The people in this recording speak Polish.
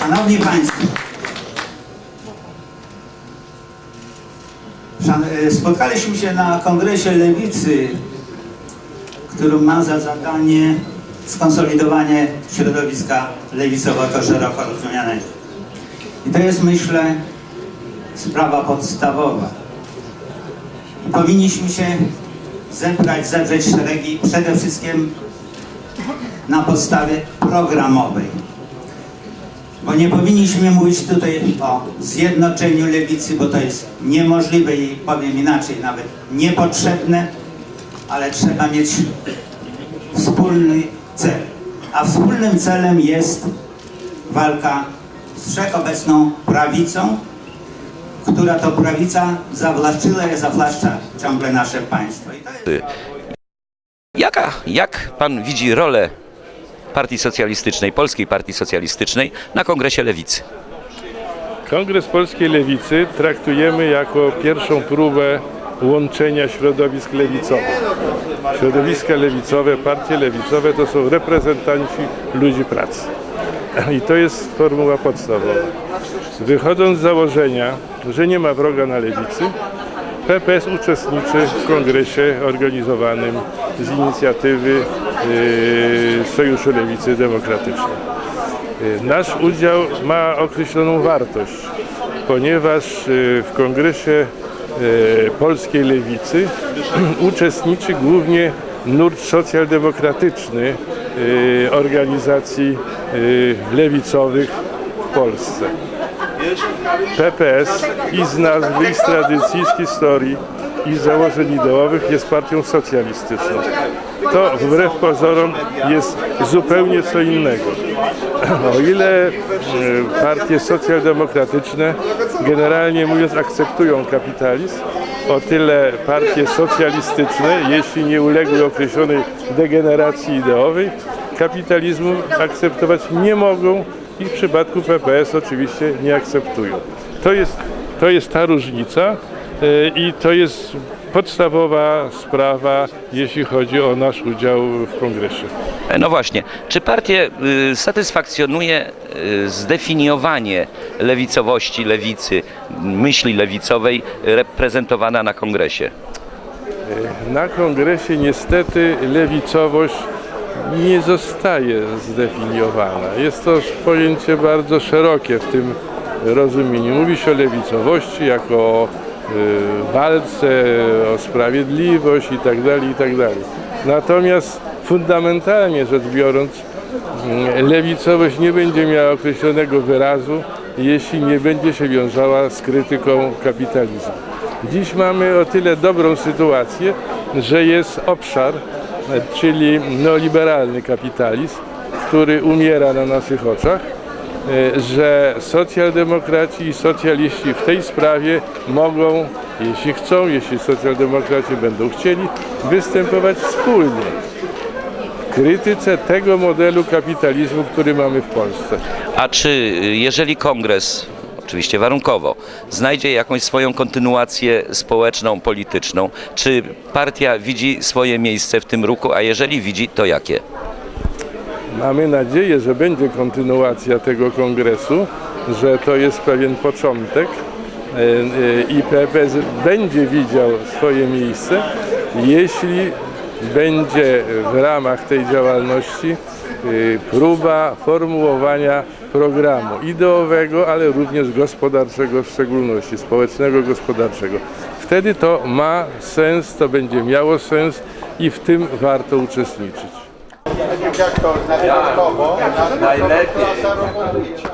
Szanowni Państwo, e, spotkaliśmy się na Kongresie Lewicy, który ma za zadanie skonsolidowanie środowiska lewicowego szeroko rozumianego. I to jest, myślę, sprawa podstawowa. I powinniśmy się zebrać, zewrzeć szeregi przede wszystkim na podstawie programowej. Bo nie powinniśmy mówić tutaj o zjednoczeniu lewicy, bo to jest niemożliwe i powiem inaczej, nawet niepotrzebne, ale trzeba mieć wspólny cel. A wspólnym celem jest walka z wszechobecną prawicą, która to prawica zawłaszczyła i zawłaszcza ciągle nasze państwo. Jaka, jak pan widzi rolę Partii Socjalistycznej, Polskiej Partii Socjalistycznej na Kongresie Lewicy? Kongres Polskiej Lewicy traktujemy jako pierwszą próbę łączenia środowisk lewicowych. Środowiska lewicowe, partie lewicowe to są reprezentanci ludzi pracy. I to jest formuła podstawowa. Wychodząc z założenia, że nie ma wroga na lewicy, PPS uczestniczy w kongresie organizowanym z inicjatywy yy, Sojuszu Lewicy Demokratycznej. Y, Nasz udział ma określoną wartość, ponieważ y, w kongresie polskiej lewicy uczestniczy głównie nurt socjaldemokratyczny organizacji lewicowych w Polsce. PPS i z nazwy, i z tradycji, z historii, i z założeń ideowych jest partią socjalistyczną. To wbrew pozorom jest zupełnie co innego. O ile e, partie socjaldemokratyczne generalnie mówiąc akceptują kapitalizm, o tyle partie socjalistyczne, jeśli nie uległy określonej degeneracji ideowej, kapitalizmu akceptować nie mogą i w przypadku PPS oczywiście nie akceptują. To jest, to jest ta różnica e, i to jest podstawowa sprawa, jeśli chodzi o nasz udział w kongresie. E, No właśnie, czy partię y, satysfakcjonuje y, zdefiniowanie lewicowości, lewicy, myśli lewicowej reprezentowana na Kongresie? Na kongresie niestety lewicowość nie zostaje zdefiniowana. Jest to pojęcie bardzo szerokie w tym rozumieniu. Mówi się o lewicowości jako o y, walce, o sprawiedliwość itd. itd. Natomiast fundamentalnie rzecz biorąc, mm, lewicowość nie będzie miała określonego wyrazu, jeśli nie będzie się wiązała z krytyką kapitalizmu. Dziś mamy o tyle dobrą sytuację, że jest obszar, czyli neoliberalny kapitalizm, który umiera na naszych oczach, e, że socjaldemokraci i socjaliści w tej sprawie mogą, jeśli chcą, jeśli socjaldemokraci będą chcieli, występować wspólnie krytyce tego modelu kapitalizmu, który mamy w Polsce. A czy y, jeżeli Kongres, oczywiście warunkowo, znajdzie jakąś swoją kontynuację społeczną, polityczną, czy partia widzi swoje miejsce w tym ruchu, a jeżeli widzi, to jakie? Mamy nadzieję, że będzie kontynuacja tego kongresu, że to jest pewien początek e, e, i PPS będzie widział swoje miejsce, jeśli będzie w ramach tej działalności e, próba formułowania programu ideowego, ale również gospodarczego w szczególności, społecznego, gospodarczego. Wtedy to ma sens, to będzie miało sens i w tym warto uczestniczyć. jak to na dodatkowo, na robotnicza.